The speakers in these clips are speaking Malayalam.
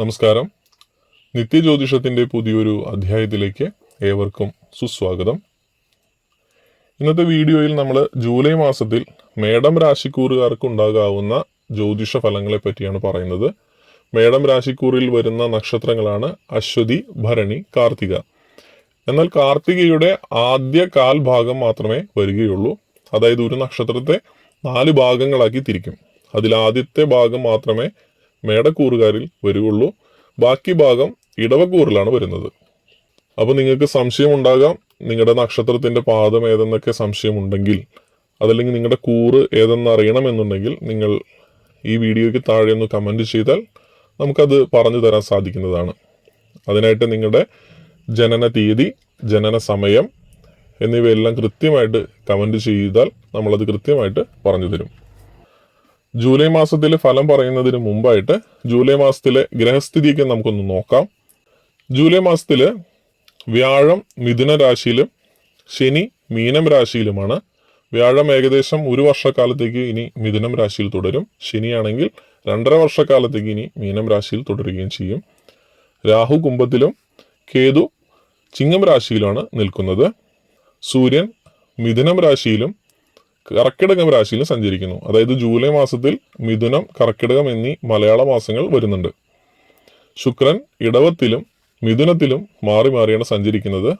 നമസ്കാരം. നിത്യജ്യോതിഷത്തിന്റെ പുതിയൊരു അധ്യായത്തിലേക്ക് ഏവർക്കും സുസ്വാഗതം. ഇന്നത്തെ വീഡിയോയിൽ നമ്മൾ ജൂലൈ മാസത്തിൽ മേടം രാശിക്കൂറുകാർക്ക് ഉണ്ടാകാവുന്ന ജ്യോതിഷ ഫലങ്ങളെ പറ്റിയാണ് പറയുന്നത്. മേടം രാശിക്കൂറിൽ വരുന്ന നക്ഷത്രങ്ങളാണ് അശ്വതി ഭരണി കാർത്തിക. എന്നാൽ കാർത്തികയുടെ ആദ്യ കാൽ ഭാഗം മാത്രമേ വരികയുള്ളൂ. അതായത് ഒരു നക്ഷത്രത്തെ നാല് ഭാഗങ്ങളാക്കി തിരിക്കും. അതിൽ ആദ്യത്തെ ഭാഗം മാത്രമേ മേടക്കൂറുകാരിൽ വരികയുള്ളൂ. ബാക്കി ഭാഗം ഇടവക്കൂറിലാണ് വരുന്നത്. അപ്പോൾ നിങ്ങൾക്ക് സംശയം ഉണ്ടാകാം നിങ്ങളുടെ നക്ഷത്രത്തിന്റെ പാദം ഏതെന്നൊക്കെ സംശയമുണ്ടെങ്കിൽ അതല്ലെങ്കിൽ നിങ്ങളുടെ കൂറ് ഏതെന്ന് അറിയണമെന്നുണ്ടെങ്കിൽ നിങ്ങൾ ഈ വീഡിയോയ്ക്ക് താഴെ ഒന്ന് കമന്റ് ചെയ്താൽ നമുക്കത് പറഞ്ഞു തരാൻ സാധിക്കുന്നതാണ്. അതിനായിട്ട് നിങ്ങളുടെ ജനന തീയതി ജനന സമയം എന്നിവയെല്ലാം കൃത്യമായിട്ട് കമന്റ് ചെയ്താൽ നമ്മളത് കൃത്യമായിട്ട് പറഞ്ഞു തരും. ജൂലൈ മാസത്തിലെ ഫലം പറയുന്നതിന് മുമ്പായിട്ട് ജൂലൈ മാസത്തിലെ ഗ്രഹസ്ഥിതിയൊക്കെ നമുക്കൊന്ന് നോക്കാം. ജൂലൈ മാസത്തിൽ വ്യാഴം മിഥുന രാശിയിലും ശനി മീനം രാശിയിലുമാണ്. വ്യാഴം ഏകദേശം ഒരു വർഷക്കാലത്തേക്ക് ഇനി മിഥുനം രാശിയിൽ തുടരും. ശനിയാണെങ്കിൽ രണ്ടര വർഷക്കാലത്തേക്ക് ഇനി മീനം രാശിയിൽ തുടരുകയും ചെയ്യും. രാഹു കുംഭത്തിലും കേതു ചിങ്ങം രാശിയിലാണ് നിൽക്കുന്നത്. സൂര്യൻ മിഥുനം രാശിയിലും കർക്കിടകം രാശിയിൽ സഞ്ചരിക്കുന്നു. അതായത് ജൂലൈ മാസത്തിൽ മിഥുനം കർക്കിടകം എന്നീ മലയാള മാസങ്ങൾ വരുന്നുണ്ട്. ശുക്രൻ ഇടവത്തിലും മിഥുനത്തിലും മാറി മാറിയാണ് സഞ്ചരിക്കുന്നത്.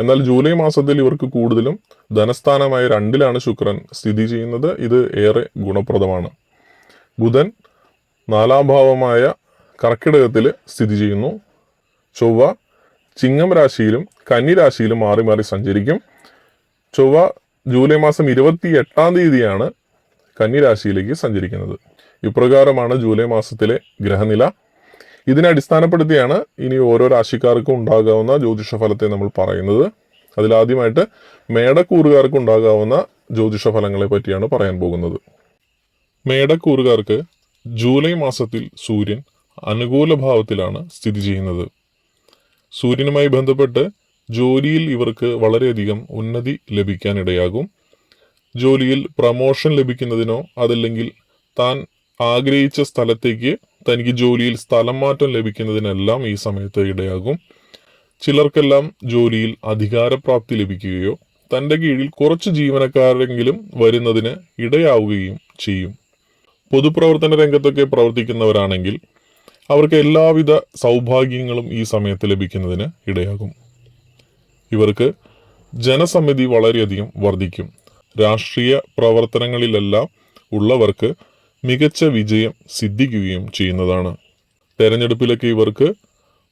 എന്നാൽ ജൂലൈ മാസത്തിൽ ഇവർക്ക് കൂടുതലും ധനസ്ഥാനമായ രണ്ടിലാണ് ശുക്രൻ സ്ഥിതി ചെയ്യുന്നത്. ഇത് ഏറെ ഗുണപ്രദമാണ്. ബുധൻ നാലാം ഭാവമായ കർക്കിടകത്തിൽ സ്ഥിതി ചെയ്യുന്നു. ചൊവ്വ ചിങ്ങം രാശിയിലും കന്നി രാശിയിലും മാറി മാറി സഞ്ചരിക്കും. ചൊവ്വ ജൂലൈ മാസം ഇരുപത്തി എട്ടാം തീയതിയാണ് കന്നിരാശിയിലേക്ക് സഞ്ചരിക്കുന്നത്. ഇപ്രകാരമാണ് ജൂലൈ മാസത്തിലെ ഗ്രഹനില. ഇതിനെ അടിസ്ഥാനപ്പെടുത്തിയാണ് ഇനി ഓരോ രാശിക്കാർക്കും ഉണ്ടാകാവുന്ന ജ്യോതിഷ ഫലത്തെ നമ്മൾ പറയുന്നത്. അതിലാദ്യമായിട്ട് മേടക്കൂറുകാർക്ക് ഉണ്ടാകാവുന്ന ജ്യോതിഷ ഫലങ്ങളെ പറ്റിയാണ് പറയാൻ പോകുന്നത്. മേടക്കൂറുകാർക്ക് ജൂലൈ മാസത്തിൽ സൂര്യൻ അനുകൂല ഭാവത്തിലാണ് സ്ഥിതി ചെയ്യുന്നത്. സൂര്യനുമായി ബന്ധപ്പെട്ട് ജോലിയിൽ ഇവർക്ക് വളരെയധികം ഉന്നതി ലഭിക്കാനിടയാകും. ജോലിയിൽ പ്രമോഷൻ ലഭിക്കുന്നതിനോ അതല്ലെങ്കിൽ താൻ ആഗ്രഹിച്ച സ്ഥലത്തേക്ക് തനിക്ക് ജോലിയിൽ സ്ഥലം മാറ്റം ലഭിക്കുന്നതിനെല്ലാം ഈ സമയത്ത് ഇടയാകും. ചിലർക്കെല്ലാം ജോലിയിൽ അധികാരപ്രാപ്തി ലഭിക്കുകയോ തന്റെ കീഴിൽ കുറച്ച് ജീവനക്കാരെങ്കിലും വരുന്നതിന് ഇടയാവുകയും ചെയ്യും. പൊതുപ്രവർത്തന രംഗത്തൊക്കെ പ്രവർത്തിക്കുന്നവരാണെങ്കിൽ അവർക്ക് എല്ലാവിധ സൗഭാഗ്യങ്ങളും ഈ സമയത്ത് ലഭിക്കുന്നതിന് ഇടയാകും. ഇവർക്ക് ജനസമിതി വളരെയധികം വർദ്ധിക്കും. രാഷ്ട്രീയ പ്രവർത്തനങ്ങളിലെല്ലാം ഉള്ളവർക്ക് മികച്ച വിജയം സിദ്ധിക്കുകയും ചെയ്യുന്നതാണ്. തെരഞ്ഞെടുപ്പിലൊക്കെ ഇവർക്ക്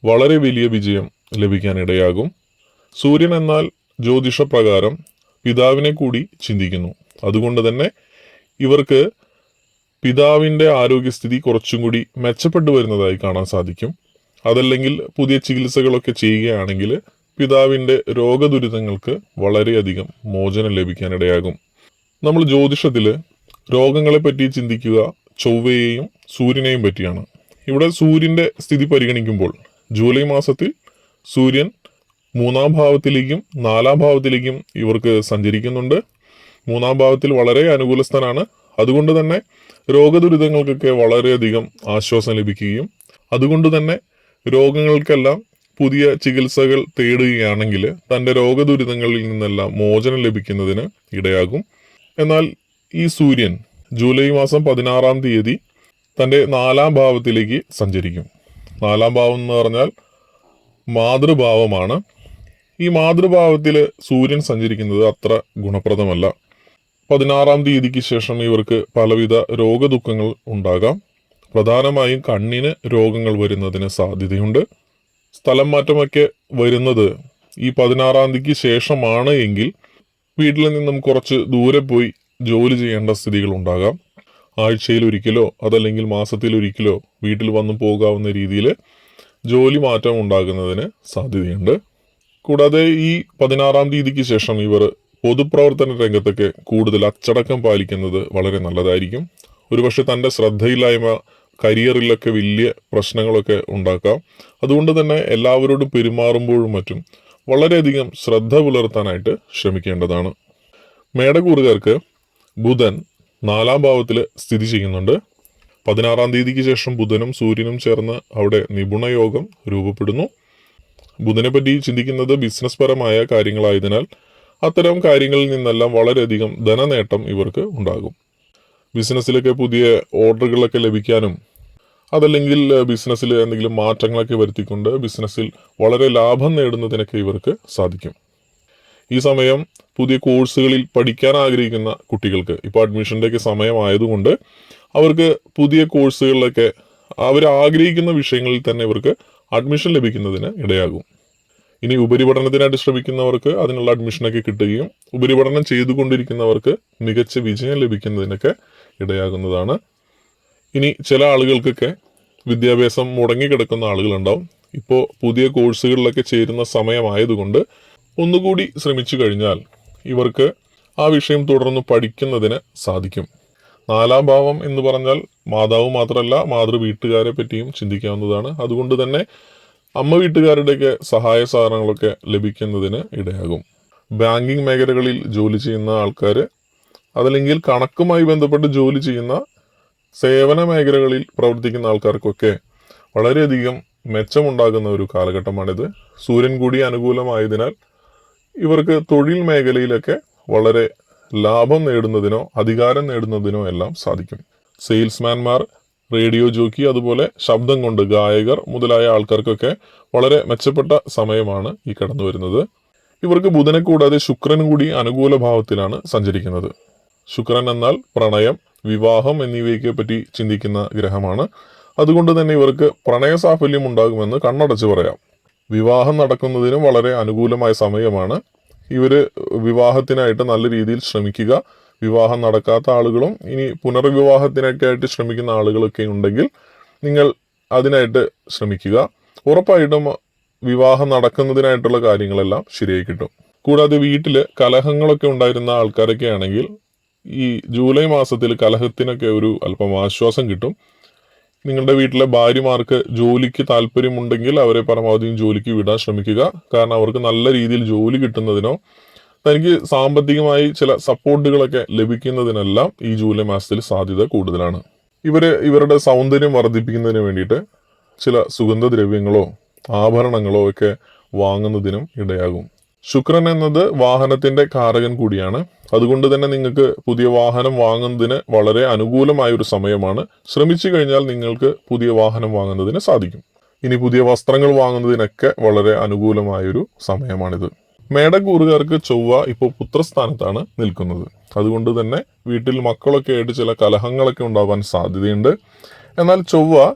വളരെ വലിയ വിജയം ലഭിക്കാനിടയാകും. സൂര്യൻ എന്നാൽ ജ്യോതിഷപ്രകാരം പിതാവിനെ കൂടി ചിന്തിക്കുന്നു. അതുകൊണ്ട് തന്നെ ഇവർക്ക് പിതാവിന്റെ ആരോഗ്യസ്ഥിതി കുറച്ചും കൂടി മെച്ചപ്പെട്ടു വരുന്നതായി കാണാൻ സാധിക്കും. അതല്ലെങ്കിൽ പുതിയ ചികിത്സകളൊക്കെ ചെയ്യുകയാണെങ്കിൽ പിതാവിന്റെ രോഗദുരിതങ്ങൾക്ക് വളരെയധികം മോചനം ലഭിക്കാനിടയാകും. നമ്മൾ ജ്യോതിഷത്തിൽ രോഗങ്ങളെപ്പറ്റി ചിന്തിക്കുക ചൊവ്വയെയും സൂര്യനെയും പറ്റിയാണ്. ഇവിടെ സൂര്യന്റെ സ്ഥിതി പരിഗണിക്കുമ്പോൾ ജൂലൈ മാസത്തിൽ സൂര്യൻ മൂന്നാം ഭാവത്തിലേക്കും നാലാം ഭാവത്തിലേക്കും ഇവർക്ക് സഞ്ചരിക്കുന്നുണ്ട്. മൂന്നാം ഭാവത്തിൽ വളരെ അനുകൂലസ്ഥനാണ്. അതുകൊണ്ട് തന്നെ രോഗദുരിതങ്ങൾക്കൊക്കെ വളരെയധികം ആശ്വാസം ലഭിക്കുകയും അതുകൊണ്ട് തന്നെ രോഗങ്ങൾക്കെല്ലാം പുതിയ ചികിത്സകൾ തേടുകയാണെങ്കിൽ തന്റെ രോഗദുരിതങ്ങളിൽ നിന്നെല്ലാം മോചനം ലഭിക്കുന്നതിന് ഇടയാകും. എന്നാൽ ഈ സൂര്യൻ ജൂലൈ മാസം പതിനാറാം തീയതി തന്റെ നാലാം ഭാവത്തിലേക്ക് സഞ്ചരിക്കും. നാലാം ഭാവം എന്ന് പറഞ്ഞാൽ മാതൃഭാവമാണ്. ഈ മാതൃഭാവത്തിൽ സൂര്യൻ സഞ്ചരിക്കുന്നത് അത്ര ഗുണപ്രദമല്ല. പതിനാറാം തീയതിക്ക് ശേഷം ഇവർക്ക് പലവിധ രോഗദുഃഖങ്ങൾ ഉണ്ടാകാം. പ്രധാനമായും കണ്ണിന് രോഗങ്ങൾ വരുന്നതിന് സാധ്യതയുണ്ട്. സ്ഥലം മാറ്റമൊക്കെ വരുന്നത് ഈ പതിനാറാം തീയതിക്ക് ശേഷമാണ് എങ്കിൽ വീട്ടിൽ നിന്നും കുറച്ച് ദൂരെ പോയി ജോലി ചെയ്യേണ്ട സ്ഥിതികൾ ഉണ്ടാകാം. ആഴ്ചയിൽ ഒരിക്കലോ അതല്ലെങ്കിൽ മാസത്തിൽ ഒരിക്കലോ വീട്ടിൽ വന്നു പോകാവുന്ന രീതിയിൽ ജോലി മാറ്റം ഉണ്ടാകുന്നതിന് സാധ്യതയുണ്ട്. കൂടാതെ ഈ പതിനാറാം തീയതിക്ക് ശേഷം ഇവർ പൊതുപ്രവർത്തന രംഗത്തൊക്കെ കൂടുതൽ അച്ചടക്കം പാലിക്കുന്നത് വളരെ നല്ലതായിരിക്കും. ഒരുപക്ഷെ തന്റെ ശ്രദ്ധയില്ലായ്മ കരിയറിലൊക്കെ വലിയ പ്രശ്നങ്ങളൊക്കെ ഉണ്ടാക്കാം. അതുകൊണ്ട് തന്നെ എല്ലാവരോടും പെരുമാറുമ്പോഴും മറ്റും വളരെയധികം ശ്രദ്ധ പുലർത്താനായിട്ട് ശ്രമിക്കേണ്ടതാണ്. മേടകൂറുകാർക്ക് ബുധൻ നാലാം ഭാവത്തിൽ സ്ഥിതി ചെയ്യുന്നുണ്ട്. പതിനാറാം തീയതിക്ക് ശേഷം ബുധനും സൂര്യനും ചേർന്ന് അവിടെ നിപുണയോഗം രൂപപ്പെടുന്നു. ബുധനെ പറ്റി ചിന്തിക്കുന്നത് ബിസിനസ് പരമായ കാര്യങ്ങളായതിനാൽ അത്തരം കാര്യങ്ങളിൽ നിന്നെല്ലാം വളരെയധികം ധനനേട്ടം ഇവർക്ക് ഉണ്ടാകും. ബിസിനസ്സിലൊക്കെ പുതിയ ഓർഡറുകളൊക്കെ ലഭിക്കാനും അതല്ലെങ്കിൽ ബിസിനസ്സിൽ എന്തെങ്കിലും മാറ്റങ്ങളൊക്കെ വരുത്തിക്കൊണ്ട് ബിസിനസ്സിൽ വളരെ ലാഭം നേടുന്നതിനൊക്കെ ഇവർക്ക് സാധിക്കും. ഈ സമയം പുതിയ കോഴ്സുകളിൽ പഠിക്കാൻ ആഗ്രഹിക്കുന്ന കുട്ടികൾക്ക് ഇപ്പോൾ അഡ്മിഷന്റെയൊക്കെ സമയമായതുകൊണ്ട് അവർക്ക് പുതിയ കോഴ്സുകളിലൊക്കെ അവർ ആഗ്രഹിക്കുന്ന വിഷയങ്ങളിൽ തന്നെ ഇവർക്ക് അഡ്മിഷൻ ലഭിക്കുന്നതിന് ഇടയാകും. ഇനി ഉപരിപഠനത്തിനായിട്ട് ശ്രമിക്കുന്നവർക്ക് അതിനുള്ള അഡ്മിഷനൊക്കെ കിട്ടുകയും ഉപരിപഠനം ചെയ്തുകൊണ്ടിരിക്കുന്നവർക്ക് മികച്ച വിജയം ലഭിക്കുന്നതിനൊക്കെ ഇടയാകുന്നതാണ് ഇനി ചില ആളുകൾക്കൊക്കെ വിദ്യാഭ്യാസം മുടങ്ങിക്കിടക്കുന്ന ആളുകളുണ്ടാവും. ഇപ്പോൾ പുതിയ കോഴ്സുകളിലൊക്കെ ചേരുന്ന സമയമായതുകൊണ്ട് ഒന്നുകൂടി ശ്രമിച്ചു കഴിഞ്ഞാൽ ഇവർക്ക് ആ വിഷയം തുടർന്ന് പഠിക്കുന്നതിന് സാധിക്കും. നാലാം ഭാവം എന്ന് പറഞ്ഞാൽ മാതാവ് മാത്രമല്ല മാതൃ വീട്ടുകാരെ പറ്റിയും ചിന്തിക്കാവുന്നതാണ്. അതുകൊണ്ട് തന്നെ അമ്മ വീട്ടുകാരുടെയൊക്കെ സഹായ സഹകരണങ്ങളൊക്കെ ലഭിക്കുന്നതിന് ഇടയാകും. ബാങ്കിങ് മേഖലകളിൽ ജോലി ചെയ്യുന്ന ആൾക്കാർ അതല്ലെങ്കിൽ കണക്കുമായി ബന്ധപ്പെട്ട് ജോലി ചെയ്യുന്ന സേവന മേഖലകളിൽ പ്രവർത്തിക്കുന്ന ആൾക്കാർക്കൊക്കെ വളരെയധികം മെച്ചമുണ്ടാകുന്ന ഒരു കാലഘട്ടമാണിത്. സൂര്യൻ കൂടി അനുകൂലമായതിനാൽ ഇവർക്ക് തൊഴിൽ മേഖലയിലൊക്കെ വളരെ ലാഭം നേടുന്നതിനോ അധികാരം നേടുന്നതിനോ എല്ലാം സാധിക്കും. സെയിൽസ്മാൻമാർ റേഡിയോ ജോക്കി അതുപോലെ ശബ്ദം കൊണ്ട് ഗായകർ മുതലായ ആൾക്കാർക്കൊക്കെ വളരെ മെച്ചപ്പെട്ട സമയമാണ് ഈ കടന്നു വരുന്നത് ഇവർക്ക് ബുധനെ കൂടാതെ ശുക്രൻ കൂടി അനുകൂല ഭാവത്തിലാണ് സഞ്ചരിക്കുന്നത്. ശുക്രൻ എന്നാൽ പ്രണയം വിവാഹം എന്നിവയൊക്കെ പറ്റി ചിന്തിക്കുന്ന ഗ്രഹമാണ്. അതുകൊണ്ട് തന്നെ ഇവർക്ക് പ്രണയ സാഫല്യം ഉണ്ടാകുമെന്ന് കണ്ണടച്ച് പറയാം. വിവാഹം നടക്കുന്നതിനും വളരെ അനുകൂലമായ സമയമാണ്. ഇവർ വിവാഹത്തിനായിട്ട് നല്ല രീതിയിൽ ശ്രമിക്കുക. വിവാഹം നടക്കാത്ത ആളുകളും ഇനി പുനർവിവാഹത്തിനൊക്കെ ആയിട്ട് ശ്രമിക്കുന്ന ആളുകളൊക്കെ ഉണ്ടെങ്കിൽ നിങ്ങൾ അതിനായിട്ട് ശ്രമിക്കുക. ഉറപ്പായിട്ടും വിവാഹം നടക്കുന്നതിനായിട്ടുള്ള കാര്യങ്ങളെല്ലാം ശരിയായി കിട്ടും. കൂടാതെ വീട്ടിൽ കലഹങ്ങളൊക്കെ ഉണ്ടായിരുന്ന ആൾക്കാരൊക്കെ ആണെങ്കിൽ ഈ ജൂലൈ മാസത്തിൽ കലഹത്തിനൊക്കെ ഒരു അല്പം ആശ്വാസം കിട്ടും. നിങ്ങളുടെ വീട്ടിലെ ഭാര്യമാർക്ക് ജോലിക്ക് താല്പര്യമുണ്ടെങ്കിൽ അവരെ പരമാവധി ജോലിക്ക് വിടാൻ ശ്രമിക്കുക. കാരണം അവർക്ക് നല്ല രീതിയിൽ ജോലി കിട്ടുന്നതിനോ തനിക്ക് സാമ്പത്തികമായി ചില സപ്പോർട്ടുകളൊക്കെ ലഭിക്കുന്നതിനെല്ലാം ഈ ജൂലൈ മാസത്തിൽ സാധ്യത കൂടുതലാണ്. ഇവർ ഇവരുടെ സൗന്ദര്യം വർദ്ധിപ്പിക്കുന്നതിന് വേണ്ടിയിട്ട് ചില സുഗന്ധദ്രവ്യങ്ങളോ ആഭരണങ്ങളോ ഒക്കെ വാങ്ങുന്നതിനും ഇടയാകും. ശുക്രൻ എന്നത് വാഹനത്തിന്റെ കാരകൻ കൂടിയാണ്. അതുകൊണ്ട് തന്നെ നിങ്ങൾക്ക് പുതിയ വാഹനം വാങ്ങുന്നതിന് വളരെ അനുകൂലമായ ഒരു സമയമാണ്. ശ്രമിച്ചു കഴിഞ്ഞാൽ നിങ്ങൾക്ക് പുതിയ വാഹനം വാങ്ങുന്നതിന് സാധിക്കും. ഇനി പുതിയ വസ്ത്രങ്ങൾ വാങ്ങുന്നതിനൊക്കെ വളരെ അനുകൂലമായൊരു സമയമാണിത്. മേടക്കൂറുകാർക്ക് ചൊവ്വ ഇപ്പോൾ പുത്രസ്ഥാനത്താണ് നിൽക്കുന്നത്. അതുകൊണ്ട് തന്നെ വീട്ടിൽ മക്കളൊക്കെ ആയിട്ട് ചില കലഹങ്ങളൊക്കെ ഉണ്ടാവാൻ സാധ്യതയുണ്ട്. എന്നാൽ ചൊവ്വ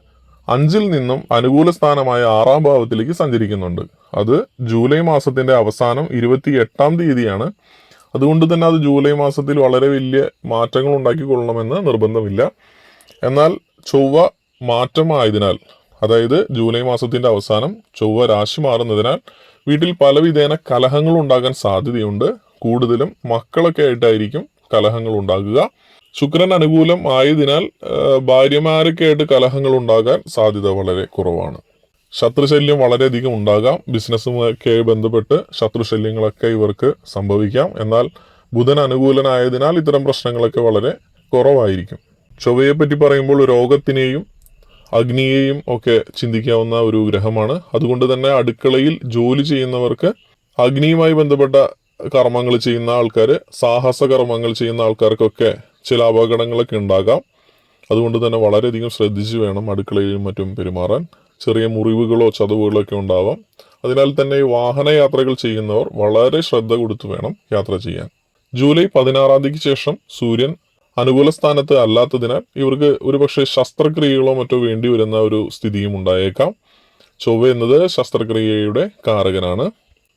അഞ്ചിൽ നിന്നും അനുകൂല സ്ഥാനമായ ആറാം ഭാവത്തിലേക്ക് സഞ്ചരിക്കുന്നുണ്ട്. അത് ജൂലൈ മാസത്തിന്റെ അവസാനം ഇരുപത്തി എട്ടാം തീയതിയാണ്. അതുകൊണ്ട് തന്നെ അത് ജൂലൈ മാസത്തിൽ വളരെ വലിയ മാറ്റങ്ങൾ ഉണ്ടാക്കിക്കൊള്ളണമെന്ന് നിർബന്ധമില്ല. എന്നാൽ ചൊവ്വ മാറ്റമായതിനാൽ അതായത് ജൂലൈ മാസത്തിന്റെ അവസാനം ചൊവ്വ രാശി മാറുന്നതിനാൽ വീട്ടിൽ പലവിധേന കലഹങ്ങൾ ഉണ്ടാകാൻ സാധ്യതയുണ്ട്. കൂടുതലും മക്കളൊക്കെ ആയിട്ടായിരിക്കും കലഹങ്ങൾ ഉണ്ടാകുക. ശുക്രൻ അനുകൂലം ആയതിനാൽ ഭാര്യമാരൊക്കെയായിട്ട് കലഹങ്ങൾ ഉണ്ടാകാൻ സാധ്യത വളരെ കുറവാണ്. ശത്രുശല്യം വളരെയധികം ഉണ്ടാകാം. ബിസിനസ്സുമൊക്കെ ബന്ധപ്പെട്ട് ശത്രുശല്യങ്ങളൊക്കെ ഇവർക്ക് സംഭവിക്കാം. എന്നാൽ ബുധൻ അനുകൂലനായതിനാൽ ഇത്തരം പ്രശ്നങ്ങളൊക്കെ വളരെ കുറവായിരിക്കും. ചൊവ്വയെ പറ്റി പറയുമ്പോൾ രോഗത്തിനെയും അഗ്നിയെയും ഒക്കെ ചിന്തിക്കാവുന്ന ഒരു ഗ്രഹമാണ്. അതുകൊണ്ട് തന്നെ അടുക്കളയിൽ ജോലി ചെയ്യുന്നവർക്ക് അഗ്നിയുമായി ബന്ധപ്പെട്ട കർമ്മങ്ങൾ ചെയ്യുന്ന ആൾക്കാർ സാഹസ കർമ്മങ്ങൾ ചെയ്യുന്ന ആൾക്കാർക്കൊക്കെ ചില അപകടങ്ങളൊക്കെ ഉണ്ടാകാം. അതുകൊണ്ട് തന്നെ വളരെയധികം ശ്രദ്ധിച്ച് വേണം അടുക്കളയിലും മറ്റും പെരുമാറാൻ. ചെറിയ മുറിവുകളോ ചതവുകളോ ഒക്കെ ഉണ്ടാവാം. അതിനാൽ തന്നെ വാഹനയാത്രകൾ ചെയ്യുന്നവർ വളരെ ശ്രദ്ധ കൊടുത്തു വേണം യാത്ര ചെയ്യാൻ. ജൂലൈ പതിനാറാം തീയതിക്ക് ശേഷം സൂര്യൻ അനുകൂല സ്ഥാനത്ത് അല്ലാത്തതിനാൽ ഇവർക്ക് ഒരുപക്ഷെ ശസ്ത്രക്രിയകളോ മറ്റോ വേണ്ടി വരുന്ന ഒരു സ്ഥിതിയും ഉണ്ടായേക്കാം. ചൊവ്വ എന്നത് ശസ്ത്രക്രിയയുടെ കാരകനാണ്.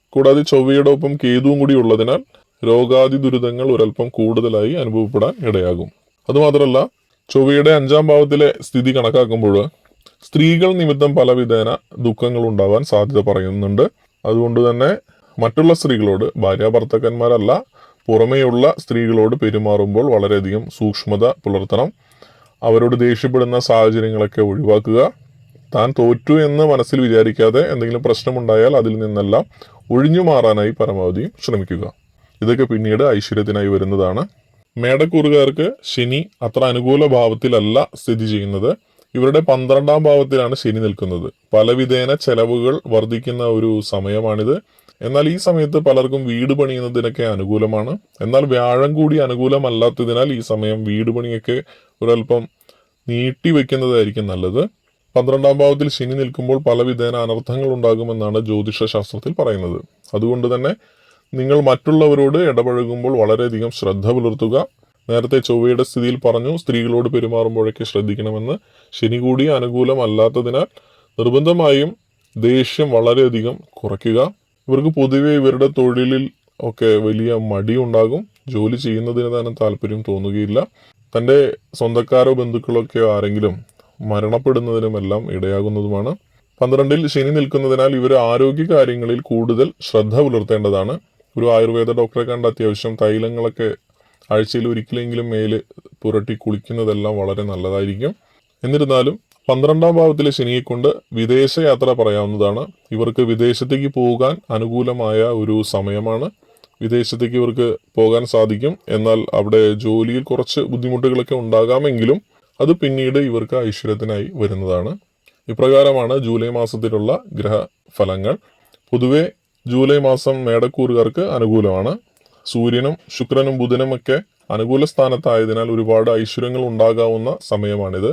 കൂടാതെ ചൊവ്വയുടെ ഒപ്പം കേതുവും കൂടി ഉള്ളതിനാൽ രോഗാദി ദുരിതങ്ങൾ ഒരല്പം കൂടുതലായി അനുഭവപ്പെടാൻ ഇടയാകും. അതുമാത്രമല്ല ചൊവ്വയുടെ അഞ്ചാം ഭാവത്തിലെ സ്ഥിതി കണക്കാക്കുമ്പോൾ സ്ത്രീകൾ നിമിത്തം പലവിധേന ദുഃഖങ്ങൾ ഉണ്ടാവാൻ സാധ്യത പറയുന്നുണ്ട്. അതുകൊണ്ട് തന്നെ മറ്റുള്ള സ്ത്രീകളോട് ഭാര്യ ഭർത്തക്കന്മാരല്ല പുറമേയുള്ള സ്ത്രീകളോട് പെരുമാറുമ്പോൾ വളരെയധികം സൂക്ഷ്മത പുലർത്തണം. അവരോട് ദേഷ്യപ്പെടുന്ന സാഹചര്യങ്ങളൊക്കെ ഒഴിവാക്കുക. താൻ തോറ്റു എന്ന് മനസ്സിൽ വിചാരിക്കാതെ എന്തെങ്കിലും പ്രശ്നമുണ്ടായാൽ അതിൽ നിന്നെല്ലാം ഒഴിഞ്ഞു മാറാനായി പരമാവധി ശ്രമിക്കുക. ഇതൊക്കെ പിന്നീട് ഐശ്വര്യത്തിനായി വരുന്നതാണ്. മേടക്കൂറുകാർക്ക് ശനി അത്ര അനുകൂല ഭാവത്തിലല്ല സ്ഥിതി ചെയ്യുന്നത്. ഇവരുടെ പന്ത്രണ്ടാം ഭാവത്തിലാണ് ശനി നിൽക്കുന്നത്. പലവിധേന ചെലവുകൾ വർദ്ധിക്കുന്ന ഒരു സമയമാണിത്. എന്നാൽ ഈ സമയത്ത് പലർക്കും വീട് പണിയുന്നതിനൊക്കെ അനുകൂലമാണ്. എന്നാൽ വ്യാഴം കൂടി അനുകൂലമല്ലാത്തതിനാൽ ഈ സമയം വീട് പണിയൊക്കെ ഒരല്പം നീട്ടി വെക്കുന്നതായിരിക്കും നല്ലത്. പന്ത്രണ്ടാം ഭാവത്തിൽ ശനി നിൽക്കുമ്പോൾ പലവിധേന അനർത്ഥങ്ങൾ ഉണ്ടാകുമെന്നാണ് ജ്യോതിഷ ശാസ്ത്രത്തിൽ പറയുന്നത്. അതുകൊണ്ട് തന്നെ നിങ്ങൾ മറ്റുള്ളവരോട് ഇടപഴകുമ്പോൾ വളരെയധികം ശ്രദ്ധ പുലർത്തുക. നേരത്തെ ചൊവ്വയുടെ സ്ഥിതിയിൽ പറഞ്ഞു സ്ത്രീകളോട് പെരുമാറുമ്പോഴൊക്കെ ശ്രദ്ധിക്കണമെന്ന്. ശനി കൂടി അനുകൂലമല്ലാത്തതിനാൽ നിർബന്ധമായും ദേഷ്യം വളരെയധികം കുറയ്ക്കുക. ഇവർക്ക് പൊതുവെ ഇവരുടെ തൊഴിലിൽ ഒക്കെ വലിയ മടിയുണ്ടാകും. ജോലി ചെയ്യുന്നതിന് തന്നെ താല്പര്യം തോന്നുകയില്ല. തന്റെ സ്വന്തക്കാരോ ബന്ധുക്കളൊക്കെയോ ആരെങ്കിലും മരണപ്പെടുന്നതിനുമെല്ലാം ഇടയാകുന്നതുമാണ്. പന്ത്രണ്ടിൽ ശനി നിൽക്കുന്നതിനാൽ ഇവർ ആരോഗ്യ കാര്യങ്ങളിൽ കൂടുതൽ ശ്രദ്ധ പുലർത്തേണ്ടതാണ്. ഒരു ആയുർവേദ ഡോക്ടറെ കണ്ട് അത്യാവശ്യം തൈലങ്ങളൊക്കെ ആഴ്ചയിൽ ഒരിക്കലെങ്കിലും മേൽ പുരട്ടി കുളിക്കുന്നതെല്ലാം വളരെ നല്ലതായിരിക്കും. എന്നിരുന്നാലും പന്ത്രണ്ടാം ഭാവത്തിലെ ശനിയെ കൊണ്ട് വിദേശയാത്ര പറയാവുന്നതാണ്. ഇവർക്ക് വിദേശത്തേക്ക് പോകാൻ അനുകൂലമായ ഒരു സമയമാണ്. വിദേശത്തേക്ക് ഇവർക്ക് പോകാൻ സാധിക്കും. എന്നാൽ അവിടെ ജോലിയിൽ കുറച്ച് ബുദ്ധിമുട്ടുകളൊക്കെ ഉണ്ടാകാമെങ്കിലും അത് പിന്നീട് ഇവർക്ക് ഐശ്വര്യത്തിനായി വരുന്നതാണ്. ഇപ്രകാരമാണ് ജൂലൈ മാസത്തിലുള്ള ഗ്രഹഫലങ്ങൾ. പൊതുവെ ജൂലൈ മാസം മേടക്കൂറുകാർക്ക് അനുകൂലമാണ്. സൂര്യനും ശുക്രനും ബുധനും ഒക്കെ അനുകൂല സ്ഥാനത്തായതിനാൽ ഒരുപാട് ഐശ്വര്യങ്ങൾ ഉണ്ടാകാവുന്ന സമയമാണിത്.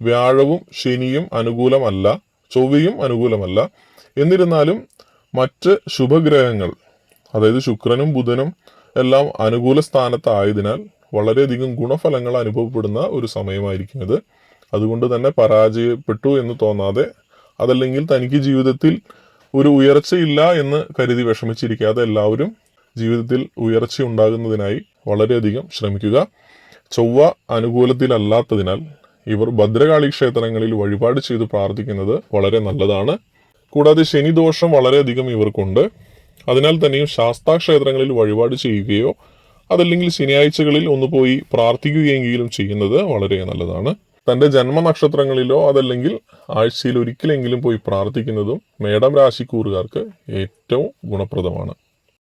വ്യാഴവും ശനിയും അനുകൂലമല്ല ചൊവ്വയും അനുകൂലമല്ല. എന്നിരുന്നാലും മറ്റ് ശുഭഗ്രഹങ്ങൾ അതായത് ശുക്രനും ബുധനും എല്ലാം അനുകൂല സ്ഥാനത്തായതിനാൽ വളരെയധികം ഗുണഫലങ്ങൾ അനുഭവപ്പെടുന്ന ഒരു സമയമായിരിക്കും ഇത്. അതുകൊണ്ട് തന്നെ പരാജയപ്പെട്ടു എന്ന് തോന്നാതെ അതല്ലെങ്കിൽ തനിക്ക് ജീവിതത്തിൽ ഒരു ഉയർച്ചയില്ല എന്ന് കരുതി വിഷമിച്ചിരിക്കാതെ എല്ലാവരും ജീവിതത്തിൽ ഉയർച്ച ഉണ്ടാകുന്നതിനായി വളരെയധികം ശ്രമിക്കുക. ചൊവ്വ അനുകൂലത്തിലല്ലാത്തതിനാൽ ഇവർ ഭദ്രകാളി ക്ഷേത്രങ്ങളിൽ വഴിപാട് ചെയ്ത് പ്രാർത്ഥിക്കുന്നത് വളരെ നല്ലതാണ്. കൂടാതെ ശനിദോഷം വളരെയധികം ഇവർക്കുണ്ട്. അതിനാൽ തന്നെയും ശാസ്താ ക്ഷേത്രങ്ങളിൽ വഴിപാട് ചെയ്യുകയോ അതല്ലെങ്കിൽ ശനിയാഴ്ചകളിൽ ഒന്ന് പോയി പ്രാർത്ഥിക്കുകയെങ്കിലും ചെയ്യുന്നത് വളരെ നല്ലതാണ്. തന്റെ ജന്മനക്ഷത്രങ്ങളിലോ അതല്ലെങ്കിൽ ആഴ്ചയിൽ ഒരിക്കലെങ്കിലും പോയി പ്രാർത്ഥിക്കുന്നതും മേടം രാശിക്കൂറുകാർക്ക് ഏറ്റവും ഗുണപ്രദമാണ്.